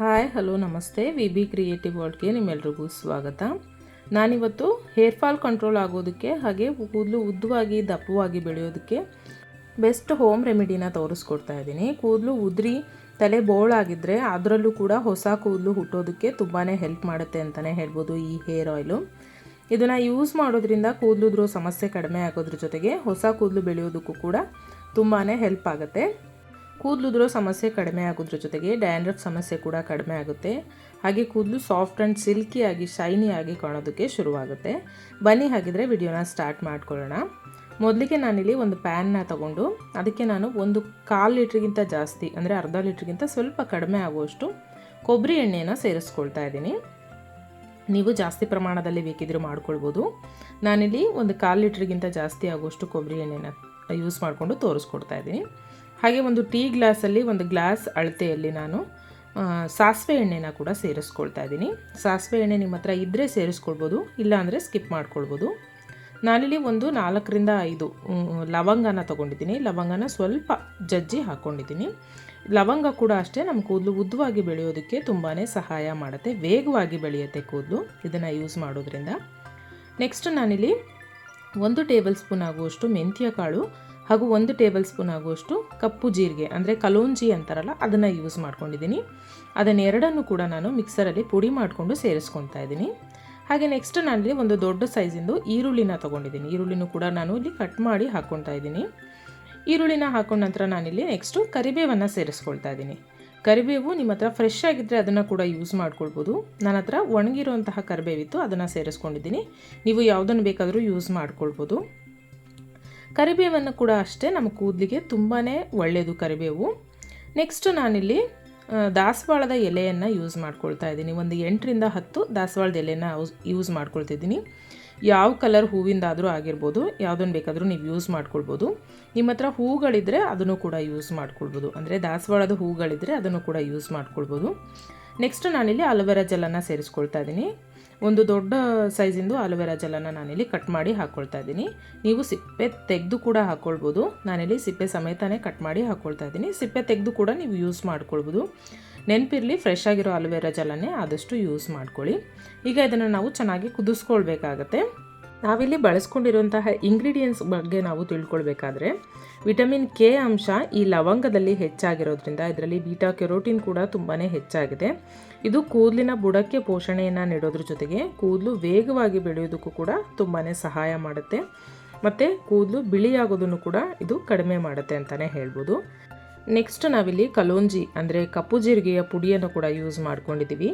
Hi, hello, ನಮಸ್ತೆ. V B creative ವರ್ಲ್ಡ್ಗೆ ನಿಮ್ಮೆಲ್ರಿಗೂ ಸ್ವಾಗತ. ನಾನಿವತ್ತು ಹೇರ್ ಫಾಲ್ ಕಂಟ್ರೋಲ್ ಆಗೋದಕ್ಕೆ, ಹಾಗೆ ಕೂದಲು ಉದ್ದವಾಗಿ, ದಪ್ಪವಾಗಿ ಬೆಳೆಯೋದಕ್ಕೆ ಬೆಸ್ಟ್ ಹೋಮ್ ರೆಮಿಡಿನ ತೋರಿಸ್ಕೊಡ್ತಾ ಇದ್ದೀನಿ. ಕೂದಲು ಉದ್ರಿ, ತಲೆ ಬೋಳಾಗಿದ್ದರೆ ಅದರಲ್ಲೂ ಕೂಡ ಹೊಸ ಕೂದಲು ಹುಟ್ಟೋದಕ್ಕೆ ತುಂಬಾ ಹೆಲ್ಪ್ ಮಾಡುತ್ತೆ ಅಂತಲೇ ಹೇಳ್ಬೋದು ಈ ಹೇರ್ ಆಯಿಲು ಇದನ್ನು ಯೂಸ್ ಮಾಡೋದ್ರಿಂದ ಕೂದಲುದ್ರೂ ಸಮಸ್ಯೆ ಕಡಿಮೆ ಆಗೋದ್ರ ಜೊತೆಗೆ ಹೊಸ ಕೂದಲು ಬೆಳೆಯೋದಕ್ಕೂ ಕೂಡ ತುಂಬಾ ಹೆಲ್ಪ್ ಆಗುತ್ತೆ. ಕೂದಲುದ್ರೋ ಸಮಸ್ಯೆ ಕಡಿಮೆ ಆಗೋದ್ರ ಜೊತೆಗೆ ಡ್ಯಾಂಡ್ರಫ್ ಸಮಸ್ಯೆ ಕೂಡ ಕಡಿಮೆ ಆಗುತ್ತೆ. ಹಾಗೆ ಕೂದಲು ಸಾಫ್ಟ್ ಆ್ಯಂಡ್ ಸಿಲ್ಕಿಯಾಗಿ ಶೈನಿಯಾಗಿ ಕಾಣೋದಕ್ಕೆ ಶುರುವಾಗುತ್ತೆ. ಬನ್ನಿ ಹಾಗಿದ್ರೆ ವಿಡಿಯೋನ ಸ್ಟಾರ್ಟ್ ಮಾಡ್ಕೊಳ್ಳೋಣ. ಮೊದಲಿಗೆ ನಾನಿಲ್ಲಿ ಒಂದು ಪ್ಯಾನ್ನ ತಗೊಂಡು, ಅದಕ್ಕೆ ನಾನು ಒಂದು ಕಾಲು ಲೀಟ್ರಿಗಿಂತ ಜಾಸ್ತಿ, ಅಂದರೆ ಅರ್ಧ ಲೀಟ್ರಿಗಿಂತ ಸ್ವಲ್ಪ ಕಡಿಮೆ ಆಗುವಷ್ಟು ಕೊಬ್ಬರಿ ಎಣ್ಣೆನ ಸೇರಿಸ್ಕೊಳ್ತಾ ಇದ್ದೀನಿ. ನೀವು ಜಾಸ್ತಿ ಪ್ರಮಾಣದಲ್ಲಿ ಬೇಕಿದ್ರೂ ಮಾಡ್ಕೊಳ್ಬೋದು. ನಾನಿಲ್ಲಿ ಒಂದು ಕಾಲು ಲೀಟ್ರಿಗಿಂತ ಜಾಸ್ತಿ ಆಗುವಷ್ಟು ಕೊಬ್ಬರಿ ಎಣ್ಣೆನ ಯೂಸ್ ಮಾಡಿಕೊಂಡು ತೋರಿಸ್ಕೊಡ್ತಾ ಇದ್ದೀನಿ. ಹಾಗೆ ಒಂದು ಟೀ ಗ್ಲಾಸಲ್ಲಿ ಒಂದು ಗ್ಲಾಸ್ ಅಳತೆಯಲ್ಲಿ ನಾನು ಸಾಸಿವೆ ಎಣ್ಣೆನ ಕೂಡ ಸೇರಿಸ್ಕೊಳ್ತಾ ಇದ್ದೀನಿ. ಸಾಸಿವೆ ಎಣ್ಣೆ ನಿಮ್ಮ ಹತ್ರ ಇದ್ದರೆ ಸೇರಿಸ್ಕೊಳ್ಬೋದು ಇಲ್ಲಾಂದರೆ ಸ್ಕಿಪ್ ಮಾಡ್ಕೊಳ್ಬೋದು. ನಾನಿಲ್ಲಿ ಒಂದು ನಾಲ್ಕರಿಂದ ಐದು ಲವಂಗನ ತೊಗೊಂಡಿದ್ದೀನಿ. ಲವಂಗನ ಸ್ವಲ್ಪ ಜಜ್ಜಿ ಹಾಕ್ಕೊಂಡಿದ್ದೀನಿ ಲವಂಗ ಕೂಡ ಅಷ್ಟೇ, ನಮ್ಮ ಕೂದಲು ಉದ್ದವಾಗಿ ಬೆಳೆಯೋದಕ್ಕೆ ತುಂಬಾ ಸಹಾಯ ಮಾಡುತ್ತೆ. ವೇಗವಾಗಿ ಬೆಳೆಯುತ್ತೆ ಕೂದಲು, ಇದನ್ನು ಯೂಸ್ ಮಾಡೋದ್ರಿಂದ. ನೆಕ್ಸ್ಟ್ ನಾನಿಲ್ಲಿ ಒಂದು ಟೇಬಲ್ ಸ್ಪೂನ್ ಆಗುವಷ್ಟು ಮೆಂತ್ಯ ಕಾಳು ಹಾಗೂ ಒಂದು ಟೇಬಲ್ ಸ್ಪೂನ್ ಆಗುವಷ್ಟು ಕಪ್ಪು ಜೀರಿಗೆ, ಅಂದರೆ ಕಲೋಂಜಿ ಅಂತಾರಲ್ಲ, ಅದನ್ನು ಯೂಸ್ ಮಾಡ್ಕೊಂಡಿದ್ದೀನಿ. ಅದನ್ನೆರಡನ್ನು ಕೂಡ ನಾನು ಮಿಕ್ಸರಲ್ಲಿ ಪುಡಿ ಮಾಡಿಕೊಂಡು ಸೇರಿಸ್ಕೊತಾ ಇದ್ದೀನಿ. ಹಾಗೆ ನೆಕ್ಸ್ಟ್ ನಾನಿಲ್ಲಿ ಒಂದು ದೊಡ್ಡ ಸೈಜಿಂದು ಈರುಳ್ಳಿನ ತೊಗೊಂಡಿದ್ದೀನಿ. ಈರುಳ್ಳಿನೂ ಕೂಡ ನಾನು ಇಲ್ಲಿ ಕಟ್ ಮಾಡಿ ಹಾಕ್ಕೊತಾ ಇದ್ದೀನಿ. ಈರುಳ್ಳಿನ ಹಾಕೊಂಡ ನಂತರ ನಾನಿಲ್ಲಿ ನೆಕ್ಸ್ಟು ಕರಿಬೇವನ್ನು ಸೇರಿಸ್ಕೊಳ್ತಾ ಇದ್ದೀನಿ. ಕರಿಬೇವು ನಿಮ್ಮ ಹತ್ರ ಫ್ರೆಶ್ ಆಗಿದ್ದರೆ ಅದನ್ನು ಕೂಡ ಯೂಸ್ ಮಾಡ್ಕೊಳ್ಬೋದು. ನನ್ನ ಹತ್ರ ಒಣಗಿರುವಂತಹ ಕರಿಬೇವಿತ್ತು ಅದನ್ನು ಸೇರಿಸ್ಕೊಂಡಿದ್ದೀನಿ. ನೀವು ಯಾವುದನ್ನು ಬೇಕಾದರೂ ಯೂಸ್ ಮಾಡ್ಕೊಳ್ಬೋದು. ಕರಿಬೇವನ್ನು ಕೂಡ ಅಷ್ಟೇ ನಮ್ಮ ಕೂದಲಿಗೆ ತುಂಬಾ ಒಳ್ಳೆಯದು ಕರಿಬೇವು. ನೆಕ್ಸ್ಟ್ ನಾನಿಲ್ಲಿ ದಾಸವಾಳದ ಎಲೆಯನ್ನು ಯೂಸ್ ಮಾಡ್ಕೊಳ್ತಾ ಇದ್ದೀನಿ. ಒಂದು ಎಂಟರಿಂದ ಹತ್ತು ದಾಸವಾಳದ ಎಲೆನ ಯೂಸ್ ಮಾಡ್ಕೊಳ್ತಿದ್ದೀನಿ. ಯಾವ ಕಲರ್ ಹೂವಿಂದಾದರೂ ಆಗಿರ್ಬೋದು ಯಾವುದನ್ನು ಬೇಕಾದರೂ ನೀವು ಯೂಸ್ ಮಾಡ್ಕೊಳ್ಬೋದು. ನಿಮ್ಮ ಹತ್ರ ಹೂಗಳಿದ್ದರೆ ಅದನ್ನು ಕೂಡ ಯೂಸ್ ಮಾಡ್ಕೊಳ್ಬೋದು. ಅಂದರೆ ದಾಸವಾಳದ ಹೂಗಳಿದ್ದರೆ ಅದನ್ನು ಕೂಡ ಯೂಸ್ ಮಾಡ್ಕೊಳ್ಬೋದು. ನೆಕ್ಸ್ಟ್ ನಾನಿಲ್ಲಿ ಅಲೋವೆರಾ ಜೆಲ್ಲನ್ನ ಸೇರಿಸ್ಕೊಳ್ತಾ ಇದ್ದೀನಿ. ಒಂದು ದೊಡ್ಡ ಸೈಜಿಂದು ಅಲೋವೆರಾ ಜೆಲ್ಲನ್ನ ನಾನಿಲ್ಲಿ ಕಟ್ ಮಾಡಿ ಹಾಕ್ಕೊಳ್ತಾ ಇದ್ದೀನಿ. ನೀವು ಸಿಪ್ಪೆ ತೆಗೆದು ಕೂಡ ಹಾಕ್ಕೊಳ್ಬೋದು ನಾನಿಲ್ಲಿ ಸಿಪ್ಪೆ ಸಮೇತನೇ ಕಟ್ ಮಾಡಿ ಹಾಕ್ಕೊಳ್ತಾ ಇದ್ದೀನಿ. ಸಿಪ್ಪೆ ತೆಗೆದು ಕೂಡ ನೀವು ಯೂಸ್ ಮಾಡ್ಕೊಳ್ಬೋದು. ನೆನಪಿರಲಿ ಫ್ರೆಶ್ ಆಗಿರೋ ಅಲೋವೆರಾ ಜೆಲ್ಲನ್ನೇ ಆದಷ್ಟು ಯೂಸ್ ಮಾಡ್ಕೊಳ್ಳಿ. ಈಗ ಇದನ್ನು ನಾವು ಚೆನ್ನಾಗಿ ಕುದಿಸ್ಕೊಳ್ಬೇಕಾಗತ್ತೆ. ನಾವಿಲ್ಲಿ ಬಳಸ್ಕೊಂಡಿರುವಂತಹ ಇಂಗ್ರೀಡಿಯೆಂಟ್ಸ್ ಬಗ್ಗೆ ನಾವು ತಿಳ್ಕೊಳ್ಬೇಕಾದ್ರೆ ವಿಟಮಿನ್ ಕೆ ಅಂಶ ಈ ಲವಂಗದಲ್ಲಿ ಹೆಚ್ಚಾಗಿರೋದ್ರಿಂದ ಇದರಲ್ಲಿ ಬೀಟಾ ಕೆರೋಟಿನ್ ಕೂಡ ತುಂಬಾ ಹೆಚ್ಚಾಗಿದೆ. ಇದು ಕೂದಲಿನ ಬುಡಕ್ಕೆ ಪೋಷಣೆಯನ್ನು ನೀಡೋದ್ರ ಜೊತೆಗೆ ಕೂದಲು ವೇಗವಾಗಿ ಬೆಳೆಯೋದಕ್ಕೂ ಕೂಡ ತುಂಬಾ ಸಹಾಯ ಮಾಡುತ್ತೆ. ಮತ್ತು ಕೂದಲು ಬಿಳಿಯಾಗೋದನ್ನು ಕೂಡ ಇದು ಕಡಿಮೆ ಮಾಡುತ್ತೆ ಅಂತಲೇ ಹೇಳ್ಬೋದು. ನೆಕ್ಸ್ಟ್ ನಾವಿಲ್ಲಿ ಕಲೋಂಜಿ, ಅಂದರೆ ಕಪ್ಪು ಜೀರಿಗೆಯ ಪುಡಿಯನ್ನು ಕೂಡ ಯೂಸ್ ಮಾಡ್ಕೊಂಡಿದ್ದೀವಿ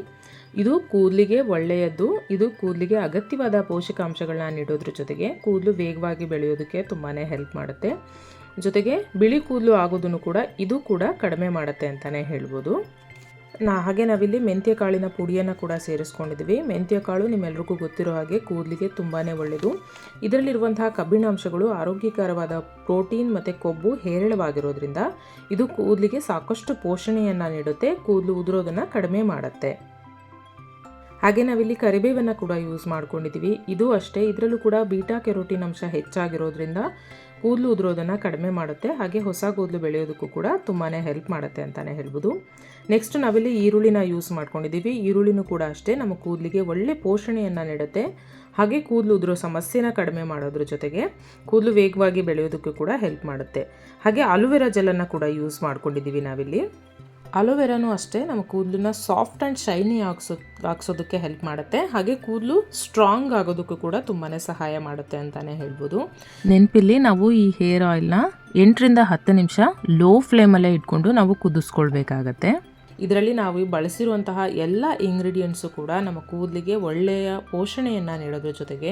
ಇದು ಕೂದಲಿಗೆ ಒಳ್ಳೆಯದು ಇದು ಕೂದಲಿಗೆ ಅಗತ್ಯವಾದ ಪೋಷಕಾಂಶಗಳನ್ನ ನೀಡೋದ್ರ ಜೊತೆಗೆ ಕೂದಲು ವೇಗವಾಗಿ ಬೆಳೆಯೋದಕ್ಕೆ ತುಂಬಾ ಹೆಲ್ಪ್ ಮಾಡುತ್ತೆ. ಜೊತೆಗೆ ಬಿಳಿ ಕೂದಲು ಆಗೋದನ್ನು ಕೂಡ ಇದು ಕೂಡ ಕಡಿಮೆ ಮಾಡುತ್ತೆ ಅಂತಲೇ ಹೇಳ್ಬೋದು. ನಾ ಹಾಗೆ ನಾವಿಲ್ಲಿ ಮೆಂತ್ಯ ಕಾಳಿನ ಪುಡಿಯನ್ನು ಕೂಡ ಸೇರಿಸ್ಕೊಂಡಿದ್ವಿ. ಮೆಂತ್ಯ ಕಾಳು ನಿಮ್ಮೆಲ್ರಿಗೂ ಗೊತ್ತಿರೋ ಹಾಗೆ ಕೂದಲಿಗೆ ತುಂಬಾ ಒಳ್ಳೆಯದು ಇದರಲ್ಲಿರುವಂತಹ ಕಬ್ಬಿಣಾಂಶಗಳು ಆರೋಗ್ಯಕರವಾದ ಪ್ರೋಟೀನ್ ಮತ್ತು ಕೊಬ್ಬು ಹೇರಳವಾಗಿರೋದ್ರಿಂದ ಇದು ಕೂದಲಿಗೆ ಸಾಕಷ್ಟು ಪೋಷಣೆಯನ್ನು ನೀಡುತ್ತೆ. ಕೂದಲು ಉದುರೋದನ್ನು ಕಡಿಮೆ ಮಾಡುತ್ತೆ. ಹಾಗೆ ನಾವಿಲ್ಲಿ ಕರಿಬೇವನ್ನು ಕೂಡ ಯೂಸ್ ಮಾಡ್ಕೊಂಡಿದ್ದೀವಿ ಇದು ಅಷ್ಟೇ, ಇದರಲ್ಲೂ ಕೂಡ ಬೀಟಾ ಕೆರೋಟಿನ್ ಅಂಶ ಹೆಚ್ಚಾಗಿರೋದ್ರಿಂದ ಕೂದಲು ಉದುರೋದನ್ನು ಕಡಿಮೆ ಮಾಡುತ್ತೆ. ಹಾಗೆ ಹೊಸ ಕೂದಲು ಬೆಳೆಯೋದಕ್ಕೂ ಕೂಡ ತುಂಬಾ ಹೆಲ್ಪ್ ಮಾಡುತ್ತೆ ಅಂತಲೇ ಹೇಳ್ಬೋದು. ನೆಕ್ಸ್ಟ್ ನಾವಿಲ್ಲಿ ಈರುಳ್ಳಿನ ಯೂಸ್ ಮಾಡ್ಕೊಂಡಿದ್ದೀವಿ ಈರುಳ್ಳಿನೂ ಕೂಡ ಅಷ್ಟೇ, ನಮ್ಮ ಕೂದಲಿಗೆ ಒಳ್ಳೆ ಪೋಷಣೆಯನ್ನು ನೀಡುತ್ತೆ. ಹಾಗೆ ಕೂದಲು ಉದುರೋ ಸಮಸ್ಯೆನ ಕಡಿಮೆ ಮಾಡೋದ್ರ ಜೊತೆಗೆ ಕೂದಲು ವೇಗವಾಗಿ ಬೆಳೆಯೋದಕ್ಕೂ ಕೂಡ ಹೆಲ್ಪ್ ಮಾಡುತ್ತೆ. ಹಾಗೆ ಅಲೋವೆರಾ ಜೆಲ್ಲನ್ನು ಕೂಡ ಯೂಸ್ ಮಾಡ್ಕೊಂಡಿದ್ದೀವಿ ನಾವಿಲ್ಲಿ. ಅಲೋವೆರಾನು ಅಷ್ಟೇ, ನಮ್ಮ ಕೂದಲನ್ನ ಸಾಫ್ಟ್ ಆ್ಯಂಡ್ ಶೈನಿ ಹಾಕ್ಸೋ ಹಾಕ್ಸೋದಕ್ಕೆ ಹೆಲ್ಪ್ ಮಾಡುತ್ತೆ. ಹಾಗೆ ಕೂದಲು ಸ್ಟ್ರಾಂಗ್ ಆಗೋದಕ್ಕೂ ಕೂಡ ತುಂಬಾ ಸಹಾಯ ಮಾಡುತ್ತೆ ಅಂತಲೇ ಹೇಳ್ಬೋದು. ನೆನಪಿಲ್ಲಿ ನಾವು ಈ ಹೇರ್ ಆಯಿಲ್ನ ಎಂಟರಿಂದ ಹತ್ತು ನಿಮಿಷ ಲೋ ಫ್ಲೇಮಲ್ಲೇ ಇಟ್ಕೊಂಡು ನಾವು ಕುದಿಸ್ಕೊಳ್ಬೇಕಾಗತ್ತೆ. ಇದರಲ್ಲಿ ನಾವು ಬಳಸಿರುವಂತಹ ಎಲ್ಲ ಇಂಗ್ರೀಡಿಯೆಂಟ್ಸು ಕೂಡ ನಮ್ಮ ಕೂದಲಿಗೆ ಒಳ್ಳೆಯ ಪೋಷಣೆಯನ್ನು ನೀಡೋದ್ರ ಜೊತೆಗೆ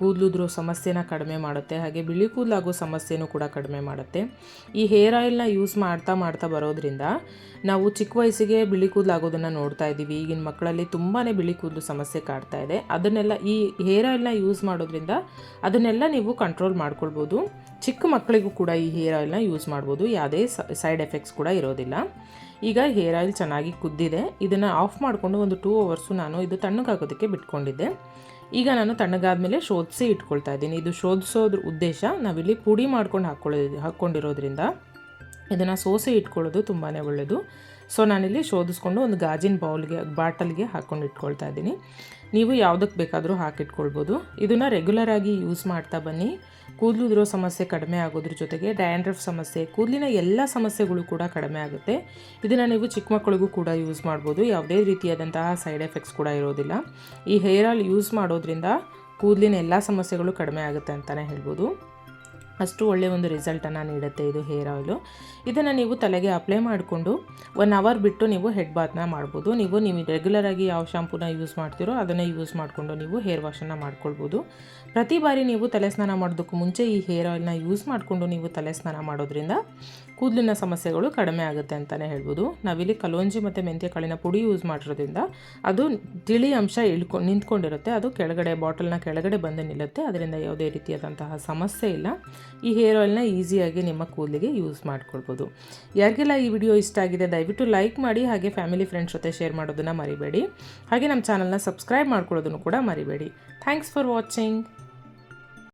ಕೂದಲುದ್ರೋ ಸಮಸ್ಯೆನ ಕಡಿಮೆ ಮಾಡುತ್ತೆ, ಹಾಗೆ ಬಿಳಿ ಕೂದಲಾಗೋ ಸಮಸ್ಯೆನೂ ಕೂಡ ಕಡಿಮೆ ಮಾಡುತ್ತೆ. ಈ ಹೇರ್ ಆಯಿಲ್ನ ಯೂಸ್ ಮಾಡ್ತಾ ಮಾಡ್ತಾ ಬರೋದ್ರಿಂದ ನಾವು ಚಿಕ್ಕ ವಯಸ್ಸಿಗೆ ಬಿಳಿ ಕೂದಲಾಗೋದನ್ನು ನೋಡ್ತಾ ಇದ್ದೀವಿ. ಈಗಿನ ಮಕ್ಕಳಲ್ಲಿ ತುಂಬಾ ಬಿಳಿ ಕೂದಲು ಸಮಸ್ಯೆ ಕಾಡ್ತಾ ಇದೆ. ಅದನ್ನೆಲ್ಲ ಈ ಹೇರ್ ಆಯಿಲ್ನ ಯೂಸ್ ಮಾಡೋದ್ರಿಂದ ಅದನ್ನೆಲ್ಲ ನೀವು ಕಂಟ್ರೋಲ್ ಮಾಡ್ಕೊಳ್ಬೋದು. ಚಿಕ್ಕ ಮಕ್ಕಳಿಗೂ ಕೂಡ ಈ ಹೇರ್ ಆಯಿಲ್ನ ಯೂಸ್ ಮಾಡ್ಬೋದು. ಯಾವುದೇ ಸೈಡ್ ಎಫೆಕ್ಟ್ಸ್ ಕೂಡ ಇರೋದಿಲ್ಲ. ಈಗ ಹೇರ್ ಆಯಿಲ್ ಚೆನ್ನಾಗಿ ಕುದ್ದಿದೆ. ಇದನ್ನು ಆಫ್ ಮಾಡಿಕೊಂಡು ಒಂದು ಟೂ ಅವರ್ಸು ನಾನು ಇದು ತಣ್ಣಗಾಗೋದಕ್ಕೆ ಬಿಟ್ಕೊಂಡಿದ್ದೆ. ಈಗ ನಾನು ತಣ್ಣಗಾದ್ಮೇಲೆ ಶೋಧಿಸಿ ಇಟ್ಕೊಳ್ತಾ ಇದ್ದೀನಿ. ಇದು ಶೋಧಿಸೋದ್ರ ಉದ್ದೇಶ ನಾವಿಲ್ಲಿ ಪುಡಿ ಮಾಡ್ಕೊಂಡು ಹಾಕ್ಕೊಳ್ಳೋದು ಹಾಕ್ಕೊಂಡಿರೋದ್ರಿಂದ. ಇದನ್ನು ಸೋಸೆ ಇಟ್ಕೊಳ್ಳೋದು ತುಂಬಾ ಒಳ್ಳೆಯದು ಸೊ ನಾನಿಲ್ಲಿ ಶೋಧಿಸ್ಕೊಂಡು ಒಂದು ಗಾಜಿನ ಬೌಲ್ಗೆ, ಬಾಟಲ್ಗೆ ಹಾಕ್ಕೊಂಡು ಇಟ್ಕೊಳ್ತಾ ಇದ್ದೀನಿ. ನೀವು ಯಾವುದಕ್ಕೆ ಬೇಕಾದರೂ ಹಾಕಿಟ್ಕೊಳ್ಬೋದು. ಇದನ್ನು ರೆಗ್ಯುಲರ್ ಆಗಿ ಯೂಸ್ ಮಾಡ್ತಾ ಬನ್ನಿ. ಕೂದಲು ಉದುರೋ ಸಮಸ್ಯೆ ಕಡಿಮೆ ಆಗೋದ್ರ ಜೊತೆಗೆ ಡ್ಯಾಂಡ್ರಫ್ ಸಮಸ್ಯೆ, ಕೂದಲಿನ ಎಲ್ಲ ಸಮಸ್ಯೆಗಳು ಕೂಡ ಕಡಿಮೆ ಆಗುತ್ತೆ. ಇದನ್ನು ನೀವು ಚಿಕ್ಕ ಮಕ್ಕಳಿಗೂ ಕೂಡ ಯೂಸ್ ಮಾಡ್ಬೋದು. ಯಾವುದೇ ರೀತಿಯಾದಂತಹ ಸೈಡ್ ಎಫೆಕ್ಟ್ಸ್ ಕೂಡ ಇರೋದಿಲ್ಲ. ಈ ಹೇರ್ ಆಯಿಲ್ ಯೂಸ್ ಮಾಡೋದ್ರಿಂದ ಕೂದಲಿನ ಎಲ್ಲ ಸಮಸ್ಯೆಗಳು ಕಡಿಮೆ ಆಗುತ್ತೆ ಅಂತಲೇ ಹೇಳ್ಬೋದು. ಅಷ್ಟು ಒಳ್ಳೆಯ ಒಂದು ರಿಸಲ್ಟನ್ನು ನೀಡುತ್ತೆ ಇದು ಹೇರ್ ಆಯಿಲು. ಇದನ್ನು ನೀವು ತಲೆಗೆ ಅಪ್ಲೈ ಮಾಡಿಕೊಂಡು ಒನ್ ಅವರ್ ಬಿಟ್ಟು ನೀವು ಹೆಡ್ ಬಾತ್ನ ಮಾಡ್ಬೋದು. ನೀವು ನೀವು ರೆಗ್ಯುಲರಾಗಿ ಯಾವ ಶಾಂಪೂನ ಯೂಸ್ ಮಾಡ್ತೀರೋ ಅದನ್ನು ಯೂಸ್ ಮಾಡಿಕೊಂಡು ನೀವು ಹೇರ್ ವಾಶನ್ನು ಮಾಡ್ಕೊಳ್ಬೋದು. ಪ್ರತಿ ಬಾರಿ ನೀವು ತಲೆ ಸ್ನಾನ ಮಾಡೋದಕ್ಕೂ ಮುಂಚೆ ಈ ಹೇರ್ ಆಯಿಲ್ನ ಯೂಸ್ ಮಾಡಿಕೊಂಡು ನೀವು ತಲೆ ಸ್ನಾನ ಮಾಡೋದ್ರಿಂದ ಕೂದಲಿನ ಸಮಸ್ಯೆಗಳು ಕಡಿಮೆ ಆಗುತ್ತೆ ಅಂತಲೇ ಹೇಳ್ಬೋದು. ನಾವಿಲ್ಲಿ ಕಲೋಂಜಿ ಮತ್ತು ಮೆಂತ್ಯ ಕಾಳಿನ ಪುಡಿ ಯೂಸ್ ಮಾಡಿರೋದ್ರಿಂದ ಅದು ತಿಳಿ ಅಂಶ ಇಳ್ಕೊ, ನಿಂತ್ಕೊಂಡಿರುತ್ತೆ. ಅದು ಕೆಳಗಡೆ ಬಾಟಲ್ನ ಕೆಳಗಡೆ ಬಂದು ನಿಲ್ಲುತ್ತೆ. ಅದರಿಂದ ಯಾವುದೇ ರೀತಿಯಾದಂತಹ ಸಮಸ್ಯೆ ಇಲ್ಲ. ಈ ಹೇರ್ ಆಯಿಲ್ನ ಈಸಿಯಾಗಿ ನಿಮ್ಮ ಕೂದಲಿಗೆ ಯೂಸ್ ಮಾಡ್ಕೊಳ್ಬೋದು. ಯಾರಿಗೆಲ್ಲ ಈ ವಿಡಿಯೋ ಇಷ್ಟ ಆಗಿದೆ, ದಯವಿಟ್ಟು ಲೈಕ್ ಮಾಡಿ, ಹಾಗೆ ಫ್ಯಾಮಿಲಿ ಫ್ರೆಂಡ್ಸ್ ಜೊತೆ ಶೇರ್ ಮಾಡೋದನ್ನು ಮರಿಬೇಡಿ. ಹಾಗೆ ನಮ್ಮ ಚಾನಲ್ನ ಸಬ್ಸ್ಕ್ರೈಬ್ ಮಾಡ್ಕೊಳ್ಳೋದನ್ನು ಕೂಡ ಮರಿಬೇಡಿ. Thanks for watching